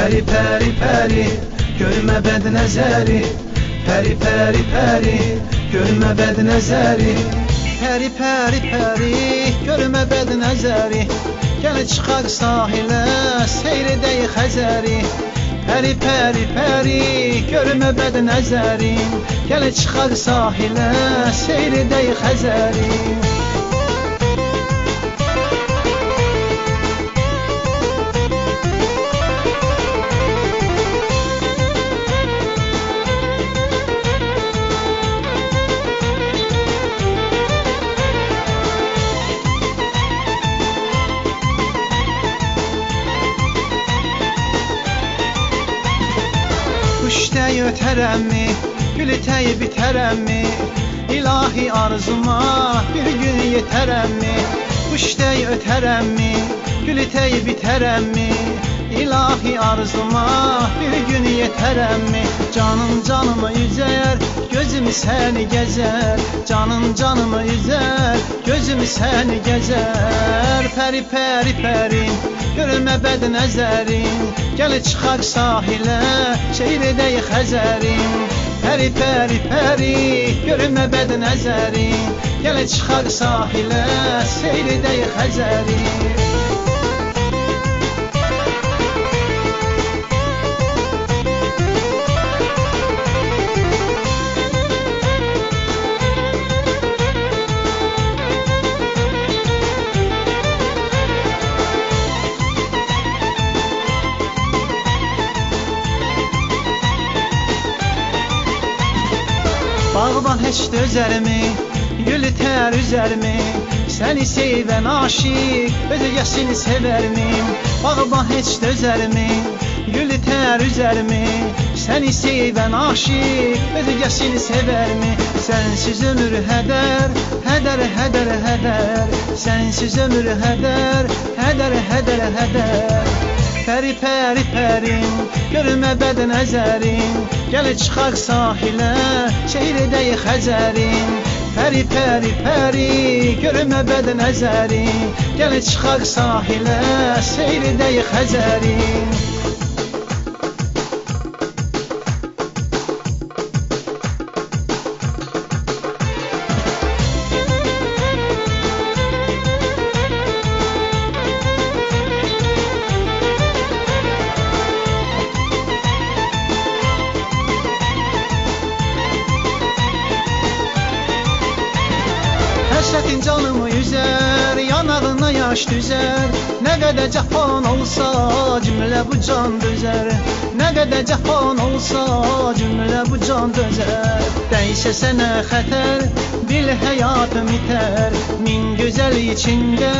Pəri pəri pəri görmə bəd nəzəri Pəri pəri pəri görmə bəd nəzəri Pəri pəri pəri görmə bəd nəzəri Gəl çıxaq sahilə seyr edək Xəzəri Pəri pəri pəri görmə bəd nəzəri Gəl çıxaq sahilə seyr edək Xəzəri Gülüteyi öterem mi? Gülüteyi biterem mi? İlahi arzuma bir gün yeterem mi? Kuşteyi öterem mi? Gülüteyi biterem mi? İlahi arzuma bir gün yeterem mi? Canım canımı üzer, gözüm seni gezer Canım canımı üzer, gözüm seni gezer Peri peri perim görmə bəd nəzərin Gəl çıxaq sahilə, şeir edək Xəzərin. Pəri pəri pəri, görmə bəd nəzərin Gəl çıxaq sahilə, seyr edək Xəzərin Bağban heç dözərmi, gül tər üzərmi Səni sevən aşiq, özgəsini sevərmi? Bağban heç dözərmi, gül tər üzərmi Səni sevən aşiq, özgəsini sevərmi? Sənsiz ömür hədər, hədər, hədər, hədər. Sənsiz ömür hədər, hədər, hədər, hədər Pəri pəri pərin, görmə bəd nəzərin Gəl çıxaq sahilə, şeir edək Xəzərin Pəri pəri pəri, görmə bəd nəzərin Gəl çıxaq sahilə, seyr edək Xəzərin Həsrətin canımı üzər, yanağına yaş düzər. Nə qədər cəfan olsa, cümlə bu can dözər. Nə qədər cəfan olsa, cümlə bu can dözər. Dəysə sənə xətər, bil həyatım itər. Min gözəl içində,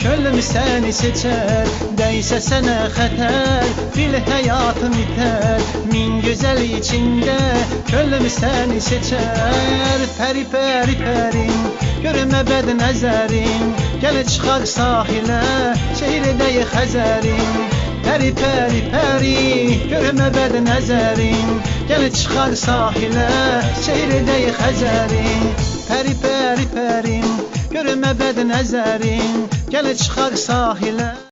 könlüm səni seçər. Dəysə sənə xətər, bil həyatım itər. Min gözəl içində, könlüm səni seçər. Pəri pəri pərin, görmə bəd nəzərin Gəl çıxaq sahilə, şeir edək Xəzərin Pəri pəri pəri, görmə bəd nəzərin Gəl çıxaq sahilə, şeir edək Xəzərin Pəri pəri pərin, görmə bəd nəzərin Gəl çıxaq sahilə